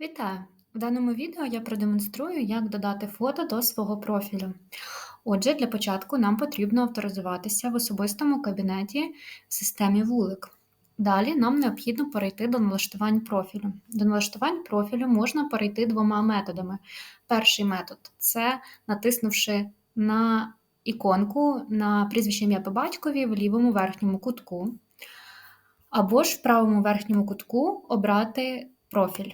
Вітаю! В даному відео я продемонструю, як додати фото до свого профілю. Отже, для початку нам потрібно авторизуватися в особистому кабінеті в системі вулик. Далі нам необхідно перейти до налаштувань профілю. До налаштувань профілю можна перейти двома методами. Перший метод це натиснувши на іконку на прізвище ім'я по батькові в лівому верхньому кутку, або ж в правому верхньому кутку обрати профіль.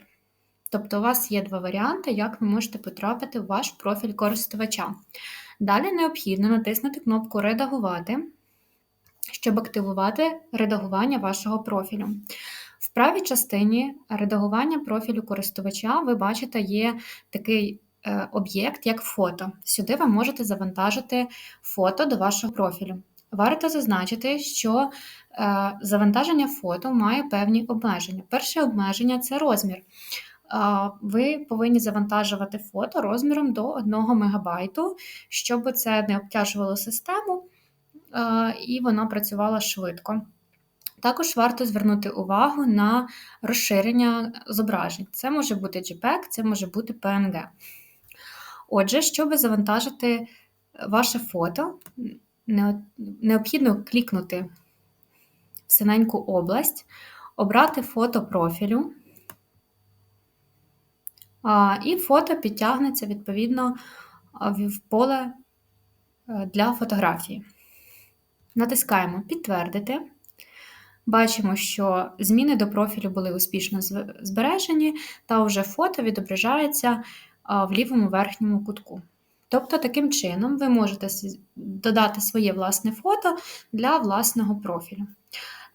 Тобто у вас є два варіанти, як ви можете потрапити в ваш профіль користувача. Далі необхідно натиснути кнопку Редагувати, щоб активувати редагування вашого профілю. В правій частині редагування профілю користувача ви бачите, є такий е, об'єкт, як фото. Сюди ви можете завантажити фото до вашого профілю. Варто зазначити, що е, завантаження фото має певні обмеження. Перше обмеження це розмір ви повинні завантажувати фото розміром до 1 МБ, щоб це не обтяжувало систему і вона працювала швидко. Також варто звернути увагу на розширення зображень. Це може бути JPEG, це може бути PNG. Отже, щоб завантажити ваше фото, необхідно клікнути в синеньку область, обрати фото профілю. І фото підтягнеться відповідно в поле е, для фотографії. Натискаємо Підтвердити. Бачимо, що зміни до профілю були успішно збережені, та вже фото відображається в лівому верхньому кутку. Тобто, таким чином, ви можете додати своє власне фото для власного профілю.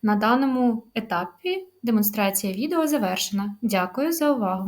На даному етапі демонстрація відео завершена. Дякую за увагу!